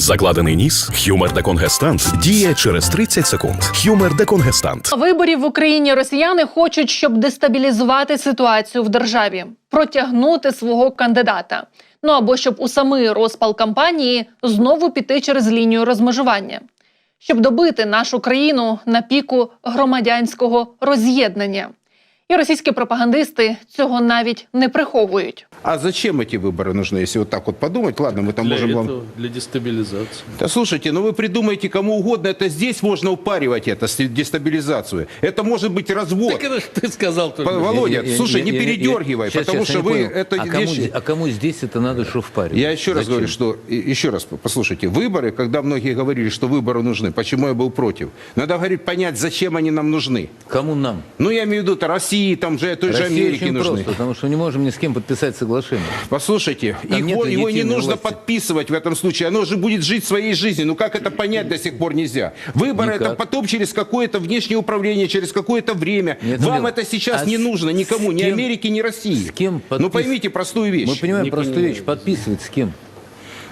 Закладений ніс, хюмер деконгестант діє через 30 секунд. Хюмер деконгестант. Виборів в Україні росіяни хочуть, щоб дестабілізувати ситуацію в державі, протягнути свого кандидата. Ну або щоб у самий розпал кампанії знову піти через лінію розмежування, щоб добити нашу країну на піку громадянського роз'єднання. І російські пропагандисти цього навіть не приховують. А зачем эти выборы нужны, если вот так вот подумать? Ладно, мы там Для можем вам... этого, для дестабилизации. Да слушайте, ну вы придумаете кому угодно, это здесь можно упаривать это, с- дестабилизацию. Это может быть развод. Так это ж ты сказал только. По- Володя, Я- я- слушай, я- не я- я- передергивай, щас, потому щас, я что не вы понял. это а кому, вещи- здесь- а кому здесь это надо, что впаривать? Я еще раз Зачем? говорю, что и- еще раз послушайте, выборы, когда многие говорили, что выборы нужны, почему я был против? Надо говорить, понять, зачем они нам нужны. Кому нам? Ну, я имею в виду, то России, там же той же России Америке очень нужны. просто, потому что не можем ни с кем подписать соглашение. Послушайте, Там его, его не нужно власти. подписывать в этом случае. Оно же будет жить своей жизнью. Ну как это понять до сих пор нельзя? Выборы Никак. это потом через какое-то внешнее управление, через какое-то время. Нет, Вам это сейчас а не нужно никому, ни кем- Америке, ни России. с кем Ну подпис- поймите простую вещь. Мы понимаем Не простую понимаю. вещь. Подписывать с кем?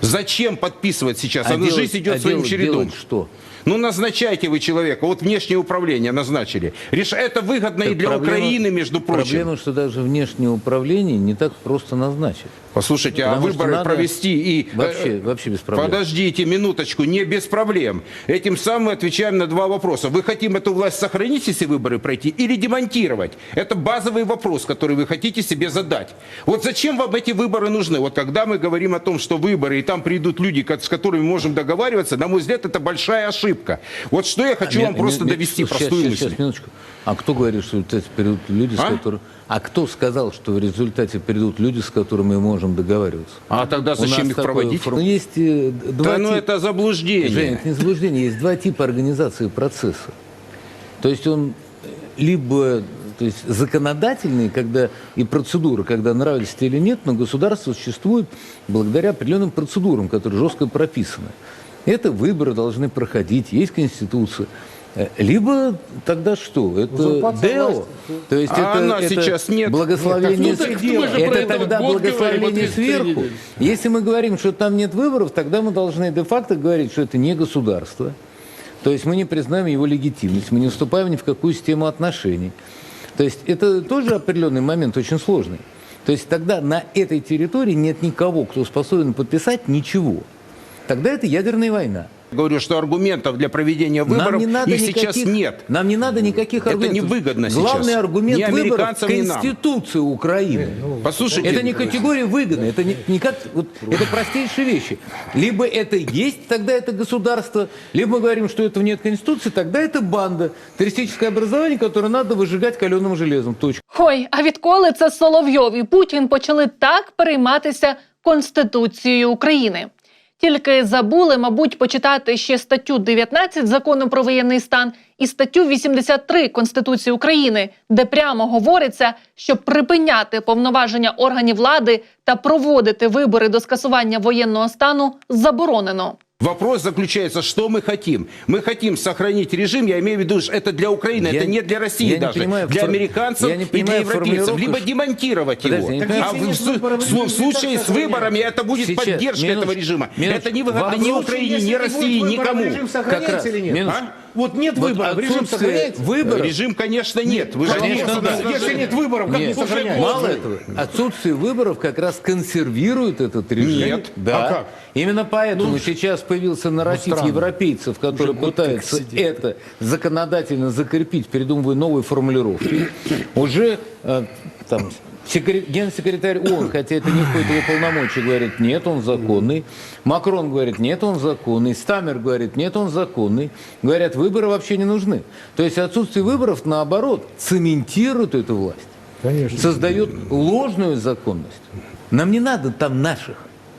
Зачем подписывать сейчас? А Оно делать- жизнь идет а своим делать- чередом. делать что? Ну назначайте вы человека. Вот внешнее управление назначили. Реш... Это выгодно и Так для проблема- Украины, между прочим. Проблема, что даже внешнее управление не так просто назначить. Послушайте, а Потому что выборы надо- провести и... Вообще- э, вообще без проблем. Подождите минуточку, не без проблем. Этим самым мы отвечаем на два вопроса. Вы хотим эту власть сохранить, если выборы пройти, или демонтировать? Это базовый вопрос, который вы хотите себе задать. Вот зачем вам эти выборы нужны? Вот когда мы говорим о том, что выборы, и там придут люди, с которыми мы можем договариваться, на мой взгляд, это большая ошибка. Вот что я хочу А, вам ми- просто ми- довести слушай, простую щас, мысль. щас, минуточку. А кто говорит, что вот эти придут люди, с А? которыми... А кто сказал, что в результате придут люди, с которыми мы можем договариваться? А тогда зачем их проводить? фор- Ну, есть э, два Да ну типа- это заблуждение. Жень, это не заблуждение. Есть два типа организации процесса. То есть он либо то есть законодательный, когда и процедура, когда нравится тебе или нет, но государство существует благодаря определенным процедурам, которые жестко прописаны. Это выборы должны проходить, есть конституция. Э, Либо тогда что? Это ДЭО. То есть А это, она это сейчас нет. благословение Нет, так, ну, так Это тогда говорим, благословение 33 сверху. Если мы говорим, что там нет выборов, тогда мы должны де-факто говорить, что это не государство. То есть мы не признаем его легитимность, мы не вступаем ни в какую систему отношений. То есть это тоже определенный момент очень сложный. То есть тогда на этой территории нет никого, кто способен подписать ничего. Тогда это ядерная война. Говорю, что аргументов для проведения выборов нам не надо их никаких, сейчас нет. Нам не надо никаких Это аргументов. невыгодно сейчас. Главный аргумент Ни выборов – американцам, ни нам. Конституция Украины. Послушайте, Это не категория выгодно, это не, не как, вот, это простейшие вещи. Либо это есть, тогда это государство, либо мы говорим, что этого нет Конституции, тогда это банда, террористическое образование, которое надо выжигать каленым железом. Точка. Ой, а відколи це Соловйов і Путін почали так перейматися Конституцією України? Тільки забули, мабуть, почитати ще статтю 19 закону про воєнний стан і статтю 83 Конституції України, де прямо говориться, що припиняти повноваження органів влади та проводити вибори до скасування воєнного стану заборонено. Вопрос заключается, что мы хотим. Мы хотим сохранить режим, я имею в виду, что это для Украины, Я это не- не для России я не даже, понимаю для американцев я не и для понимаю европейцев. Либо демонтировать Подожди, его. не А понимаю. в, Если в- в- случае с выборами это будет Сейчас, поддержка минуточку, этого режима. минуточку. Это не выгодно ни Украине, не ни России, никому. Режим Как сохраняется раз. или нет? Минуточку. А? Вот нет Вот выборов, режим сохраняется? выборов. Режим, конечно, нет. Вы же Конечно, не- да. Если нет выборов, как Нет, не сохраняется? мало этого, отсутствие выборов как раз консервирует этот режим. Нет. Да. А как? Именно поэтому сейчас появился нарратив странно. европейцев, которые пытаются это законодательно закрепить, придумывая новые формулировки. Уже э, там секре- генсекретарь ООН, хотя это не входит в его полномочия, говорит, нет, он законный. Макрон говорит, нет, он законный. Стамер говорит, нет, он законный. Говорят, выборы вообще не нужны. То есть отсутствие выборов, наоборот, цементирует эту власть Конечно. создает ложную законность. Нам не надо там наших.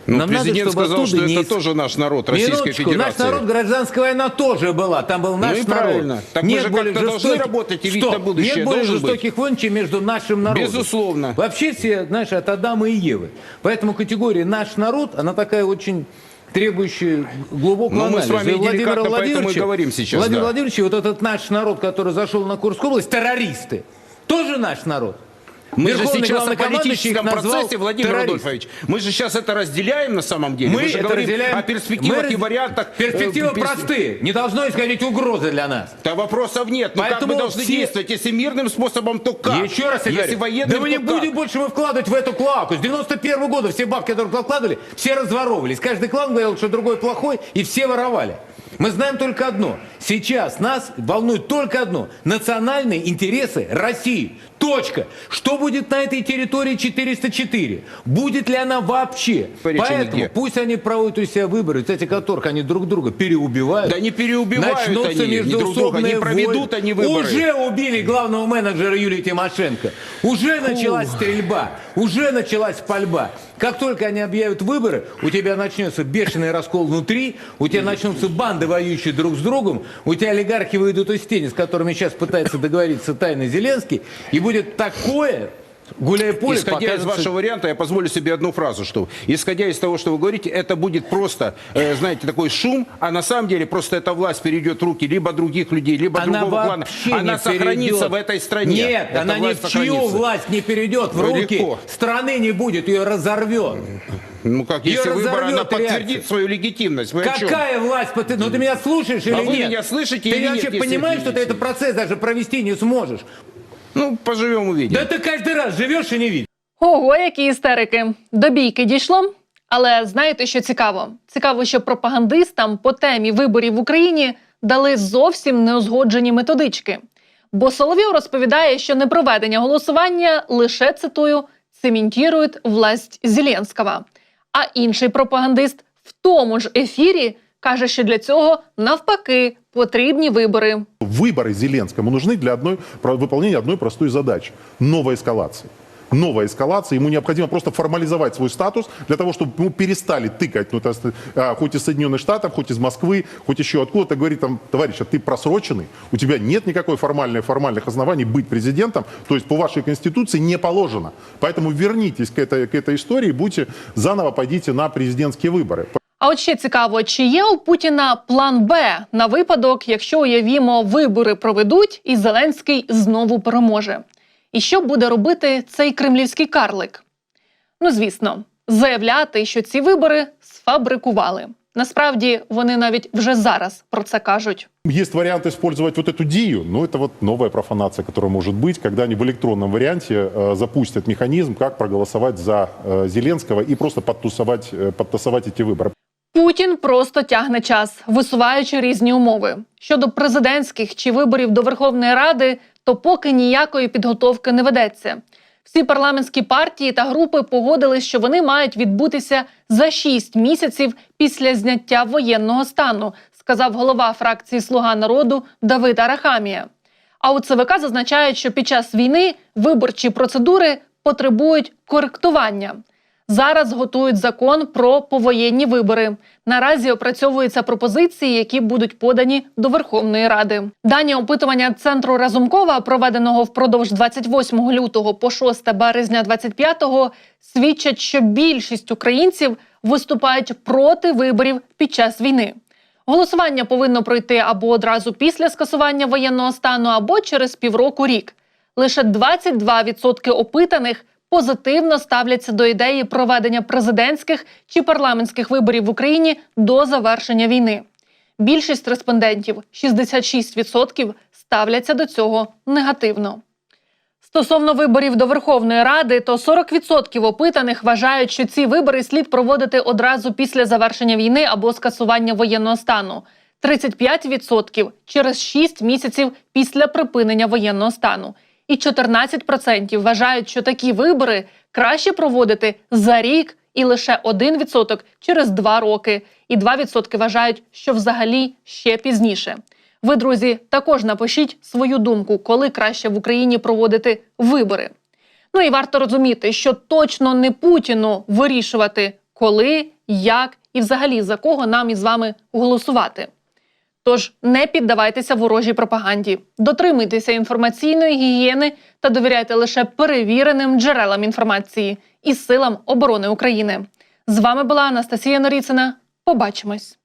Ну, Нам надо, президент чтобы сказал, что не это тоже наш народ Российской Минуточку, Федерации. наш народ, гражданская война тоже была. Там был наш и народ. правильно. Так мы нет же более как-то должны жестоких- работать и видеть на будущее. Нет более Должен быть. жестоких войн, чем между нашим народом. Безусловно. Вообще все, знаешь, от Адама и Евы. Поэтому категория «наш народ», она такая очень требующая глубокого Ну, мы с анализа. вами И Владимира деликатно поэтому и Владимировича- говорим сейчас, Владимир да. Владимирович, вот этот наш народ, который зашел на Курскую область, террористы, тоже наш народ. Мы же сейчас о политическом процессе, Владимир. Рудольфович. Мы же сейчас это разделяем на самом деле. Мы Мы, же говорим разделяем. о перспективах Мы и вариантах. э, Перспективы перс- простые. Не должно исходить угрозы для нас. Да вопросов нет. Как Поэтому мы должны все- действовать? Если мирным способом, то как? Еще раз я Если говорю, военным, да мы не как? будем больше мы вкладывать в эту клаку. С 91 года все бабки, которые вкладывали, все разворовывались. Каждый клан говорил, что другой плохой, и все воровали. Мы знаем только одно. Сейчас нас волнует только одно. Национальные интересы России. Точка. Что будет на этой территории 404? Будет ли она вообще? Поречи Поэтому нигде. пусть они проводят у себя выборы, кстати, которых они друг друга переубивают. Да не переубивают Начнутся они ни друг друга, не проведут войны. они выборы. Уже убили главного менеджера Юлии Тимошенко. Уже началась стрельба. Уже началась пальба. Как только они объявят выборы, у тебя начнется бешеный раскол внутри, у тебя начнутся банды, воюющие друг с другом, у тебя олигархи выйдут из тени, с которыми сейчас пытается договориться тайный Зеленский, и будет такое, гуляя поле, Исходя из вашего варианта, я позволю себе одну фразу, что исходя из того, что вы говорите, это будет просто, э, знаете, такой шум, а на самом деле просто эта власть перейдет в руки либо других людей, либо Она другого клана. вообще Она не сохранится перейдет. в этой стране. Нет, Эта она ни в чью сохранится. власть не перейдет в руки. легко. Страны не будет, ее разорвет. Ну как, Её если выборы, она подтвердит свою легитимность. Вы? Какая власть? под- Ну ты меня слушаешь или А вы нет? меня слышите Ты или нет, вообще если понимаешь, что ты этот процесс даже провести не сможешь? Ну, поживем увидим. Да ты каждый раз живешь и не видишь. Ого, які істерики. До бійки дійшло. Але знаєте, що цікаво? Цікаво, що пропагандистам по темі виборів в Україні дали зовсім неузгоджені методички. Бо Соловйов розповідає, що непроведення голосування лише цитую цементують власть Зеленського. А інший пропагандист в тому ж ефірі каже, що для цього навпаки потрібні вибори. Выборы Зеленскому нужны для одной, выполнения одной простой задачи – новой эскалации. Новая эскалация, ему необходимо просто формализовать свой статус для того, чтобы ему перестали тыкать, ну, то есть, а, хоть из Соединенных Штатов, хоть из Москвы, хоть еще откуда-то, говорит там, товарищ, а ты просроченный, у тебя нет никакой формальной, формальных оснований быть президентом, то есть по вашей конституции не положено. Поэтому вернитесь к этой, к этой истории, будьте заново пойдите на президентские выборы. А от ще цікаво, чи є у Путіна план Б на випадок, якщо уявімо, вибори проведуть і Зеленський знову переможе. І що буде робити цей кремлівський карлик? Ну, звісно, заявляти, що ці вибори сфабрикували. Насправді вони навіть вже зараз про це кажуть. Есть вариант использовать вот эту ДИЮ, но это вот новая профанация, которая может быть, когда они в электронном варианте э, запустят механизм, как проголосовать за э, Зеленского и просто подтусовать, э, подтасовать эти выборы. Путін просто тягне час, висуваючи різні умови. Щодо президентських чи виборів до Верховної Ради, то поки ніякої підготовки не ведеться. Всі парламентські партії та групи погодились, що вони мають відбутися за 6 місяців після зняття воєнного стану, сказав голова фракції Слуга народу Давид Арахамія. А у ЦВК зазначають, що під час війни виборчі процедури потребують коректування. Зараз готують закон про повоєнні вибори. Наразі опрацьовуються пропозиції, які будуть подані до Верховної Ради. Дані опитування центру Разумкова, проведеного впродовж 28 лютого по 6 березня 25-го, свідчать, що більшість українців виступають проти виборів під час війни. Голосування повинно пройти або одразу після скасування воєнного стану, або через півроку рік. Лише 22% опитаних позитивно ставляться до ідеї проведення президентських чи парламентських виборів в Україні до завершення війни. Більшість респондентів 66% ставляться до цього негативно. Стосовно виборів до Верховної Ради, то 40% опитаних вважають, що ці вибори слід проводити одразу після завершення війни або скасування воєнного стану. 35% через 6 місяців після припинення воєнного стану. І 14% вважають, що такі вибори краще проводити за рік і лише 1% через 2 роки. І 2% вважають, що взагалі ще пізніше. Ви, друзі, також напишіть свою думку, коли краще в Україні проводити вибори. Ну і варто розуміти, що точно не Путіну вирішувати, коли, як і взагалі за кого нам із вами голосувати. Тож не піддавайтеся ворожій пропаганді, дотримуйтеся інформаційної гігієни та довіряйте лише перевіреним джерелам інформації і силам оборони України. З вами була Анастасія Норіцина. Побачимось.